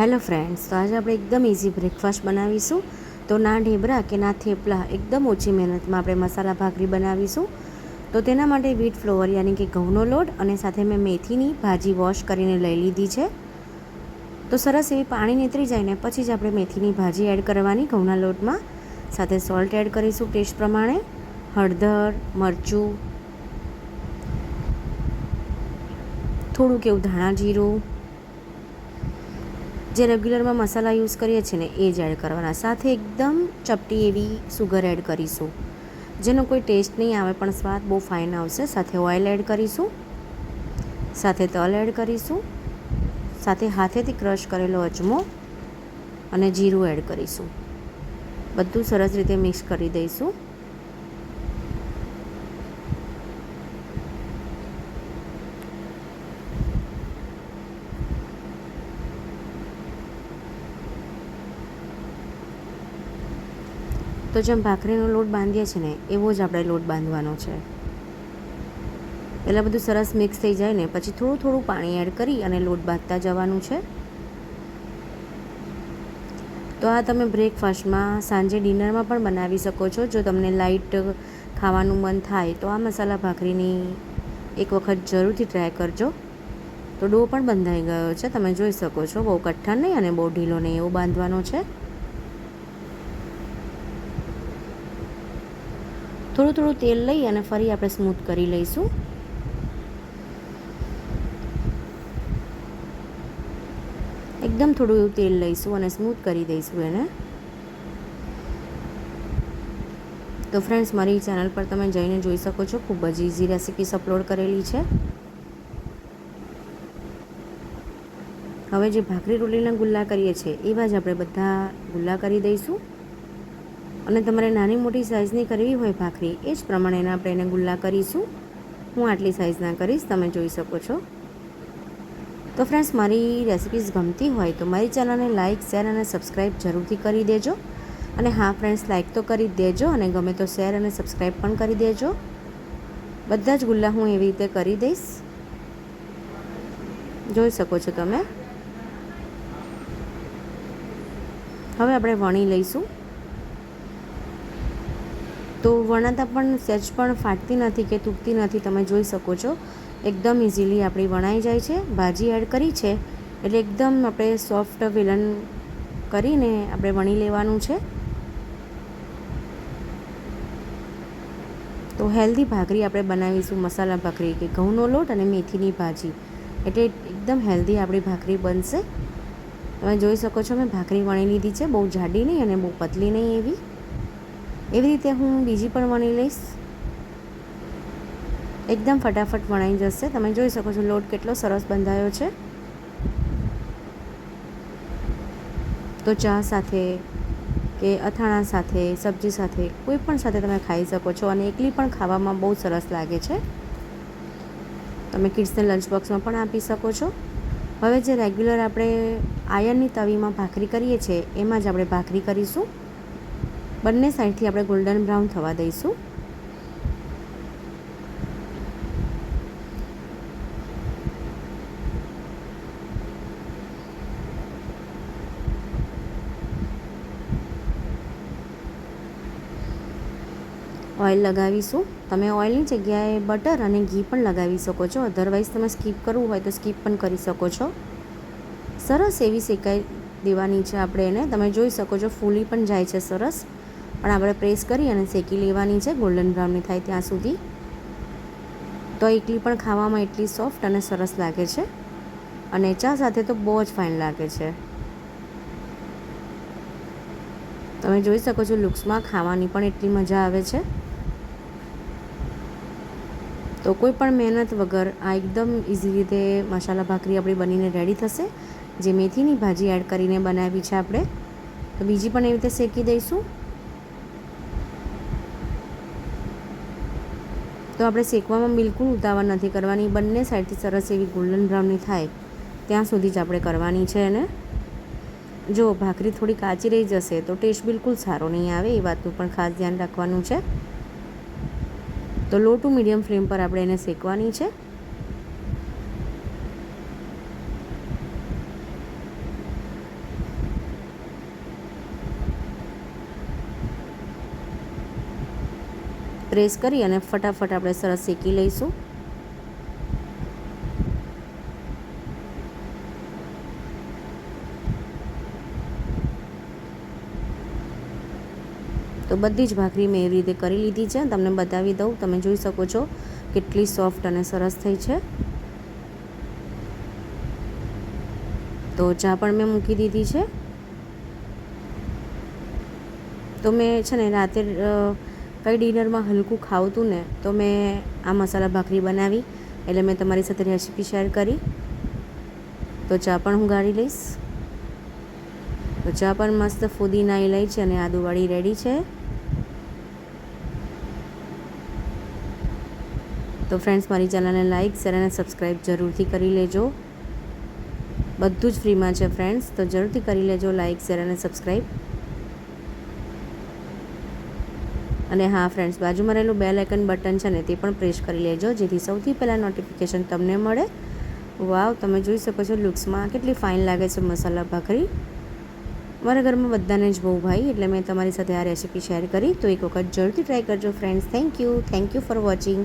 Hello friends, તો આજે આપણે એકદમ ઇઝી બ્રેકફાસ્ટ બનાવીશું. તો ના ઢેબરા કે ના થેપલા, એકદમ ઓછી મહેનતમાં આપણે મસાલા ભાખરી બનાવીશું. તો તેના માટે વીટ ફ્લોવર યાની કે ઘઉંનો લોટ અને સાથે મેં મેથીની ભાજી વોશ કરીને લઈ લીધી છે. તો સરસ એવી પાણી નીતરી જાય ને પછી જ આપણે મેથીની ભાજી એડ કરવાની ઘઉંના લોટમાં. સાથે સોલ્ટ એડ કરીશું ટેસ્ટ પ્રમાણે. હળદર, મરચું, થોડુંક એવું ધાણા જીરું જે રેગ્યુલરમાં મસાલા યુઝ કરીએ છીએ ને એ જ એડ કરવાના. સાથે એકદમ ચપટી એવી સુગર એડ કરીશું. જેનો કોઈ ટેસ્ટ નહીં આવે, પણ સ્વાદ બહુ ફાઇન આવશે. સાથે ઓઇલ એડ કરીશું. સાથે તલ એડ કરીશું. સાથે હાથેથી ક્રશ કરેલો અજમો અને જીરું એડ કરીશું. બધું સરસ રીતે મિક્સ કરી દઈશું. તો જેમ ભાખરીનો લોટ બાંધીએ છીએ ને, એવો જ આપણે લોટ બાંધવાનો છે. પહેલાં બધું સરસ મિક્સ થઈ જાય ને, પછી થોડું થોડું પાણી એડ કરી અને લોટ બાંધતા જવાનું છે. તો આ તમે બ્રેકફાસ્ટમાં સાંજે ડિનરમાં પણ બનાવી શકો છો. જો તમને લાઇટ ખાવાનું મન થાય, તો આ મસાલા ભાખરીની એક વખત જરૂરથી ટ્રાય કરજો. તો ડો પણ બંધાઈ ગયો છે, તમે જોઈ શકો છો. બહુ કઠણ નહીં અને બહુ ઢીલો નહીં, એવો બાંધવાનો છે. થોડું થોડું તેલ લઈ અને ફરી આપણે સ્મૂથ કરી લઈશું. એકદમ થોડું એવું તેલ લઈશું અને સ્મૂથ કરી દઈશું એને. તો ફ્રેન્ડ્સ મારી ચેનલ પર તમે જઈને જોઈ શકો છો, ખૂબ જ ઇઝી રેસિપીસ અપલોડ કરેલી છે. હવે જે ભાખરી રોટલીના ગુલ્લા કરીએ છીએ, એવા જ આપણે બધા ગુલ્લા કરી દઈશું. અને તમારે નાની મોટી સાઇઝની કરવી હોય ભાખરી, એ જ પ્રમાણેના આપણે એને ગુલ્લા કરીશું. હું આટલી સાઇઝના કરીશ, તમે જોઈ શકો છો. તો ફ્રેન્ડ્સ મારી રેસિપીઝ ગમતી હોય તો મારી ચેનલને લાઇક શેર અને સબસ્ક્રાઈબ જરૂરથી કરી દેજો. અને હા ફ્રેન્ડ્સ લાઇક તો કરી જ દેજો અને ગમે તો શેર અને સબસ્ક્રાઈબ પણ કરી દેજો. બધા જ ગુલ્લા હું એવી રીતે કરી દઈશ. જોઈ શકો છો તમે. હવે આપણે વણી લઈશું. તો વણાતા પણ સેજ પણ ફાટતી નથી કે તૂટતી નથી, તમે જોઈ શકો છો. એકદમ ઇઝીલી આપણી વણાઈ જાય છે. ભાજી એડ કરી છે. એટલે એકદમ આપણે સોફ્ટ વેલન કરીને આપણે વણી લેવાનું છે. તો હેલ્ધી ભાખરી આપણે બનાવીશું. મસાલા ભાખરી કે ઘઉંનો લોટ અને મેથીની ભાજી. એટલે એકદમ હેલ્ધી આપણી ભાખરી બનશે. તમે જોઈ શકો છો, મેં ભાખરી વણી લીધી છે. બહુ જાડી નહીં અને બહુ પતલી નહીં એવી. એવી રીતે હું બીજી પણ વણી લઈશ. એકદમ ફટાફટ વણાઈ જશે. તમે જોઈ શકો છો લોટ કેટલો સરસ બંધાયો છે. તો ચા સાથે કે અથાણા સાથે, સબ્જી સાથે, કોઈ પણ સાથે તમે ખાઈ શકો છો અને એકલી પણ ખાવામાં બહુ સરસ લાગે છે. તમે કિડ્સને લંચ બોક્સમાં પણ આપી શકો છો. હવે જે રેગ્યુલર આપણે આયનની તવીમાં ભાખરી કરીએ છીએ, એમાં જ આપણે ભાખરી કરીશું. બંને સાઈડથી આપણે ગોલ્ડન બ્રાઉન થવા દઈશું. ઓઇલ લગાવીશું. તમે ઓઇલની જગ્યાએ બટર અને ઘી પણ લગાવી શકો છો. અધરવાઇઝ તમે સ્કીપ કરવું હોય તો સ્કીપ પણ કરી શકો છો. સરસ એવી શેકાઈ દેવાની છે આપણે એને. તમે જોઈ શકો છો ફૂલી પણ જાય છે સરસ. પણ આપણે પ્રેસ કરી અને શેકી લેવાની છે. ગોલ્ડન બ્રાઉનની થાય ત્યાં સુધી. તો ઇડલી પણ ખાવામાં એટલી સોફ્ટ અને સરસ લાગે છે. અને ચા સાથે તો બહુ જ ફાઇન લાગે છે. તમે જોઈ શકો છો લુક્સમાં ખાવાની પણ એટલી મજા આવે છે. તો કોઈ પણ મહેનત વગર આ એકદમ ઇઝી રીતે મસાલા ભાખરી આપણી બનીને રેડી થશે. જે મેથીની ભાજી એડ કરીને બનાવી છે આપણે. તો બીજી પણ એવી રીતે શેકી દઈશું. તો આપણે શેકવામાં બિલકુલ ઉતાવળ નથી કરવાની. બંને સાઈડથી સરસ એવી ગોલ્ડન બ્રાઉની થાય. ત્યાં સુધી જ આપણે કરવાની છે એને. જો ભાખરી થોડી કાચી રહી જશે તો ટેસ્ટ બિલકુલ સારો નહીં આવે, એ વાતનું પણ ખાસ ધ્યાન રાખવાનું છે. તો લો ટુ મીડિયમ ફ્લેમ પર આપણે એને શેકવાની છે. પ્રેસ કરી અને ફટાફટ આપણે સરસ શેકી લઈશું. તો બધી જ ભાખરી મેં એવી રીતે કરી લીધી છે. તમને બતાવી દઉં, તમે જોઈ શકો છો કેટલી સોફ્ટ અને સરસ થઈ છે. તો ચા પણ મેં મૂકી દીધી છે. તો મેં છે ને રાતે કંઈ ડિનરમાં હલકું ખાવતું ને, તો મેં આ મસાલા ભાખરી બનાવી, એટલે મેં તમારી સાથે રેસીપી શેર કરી. તો ચા પણ હું ગાળી લઈશ. તો ચા પણ મસ્ત ફુદીના ઇલાયચી અને આદુવાળી રેડી છે. તો ફ્રેન્ડ્સ મારી ચેનલને લાઇક શેર અને સબસ્ક્રાઈબ જરૂરથી કરી લેજો. બધું જ ફ્રીમાં છે ફ્રેન્ડ્સ તો જરૂરથી કરી લેજો લાઇક શેર અને સબસ્ક્રાઈબ અને હા ફ્રેન્ડ્સ બાજુમાં રહેલું બેલ આઇકન બટન છે ને તે પણ પ્રેસ કરી લેજો, જેથી સૌથી પહેલાં નોટિફિકેશન તમને મળે. વાવ તમે જોઈ શકો છો લુક્સમાં કેટલી ફાઇન લાગે છે મસાલા ભાખરી. મારા ઘરમાં બધાને જ બહુ ભાઈ, એટલે મેં તમારી સાથે આ રેસીપી શેર કરી. તો એક વખત જરૂરથી ટ્રાય કરજો friends thank you thank you for watching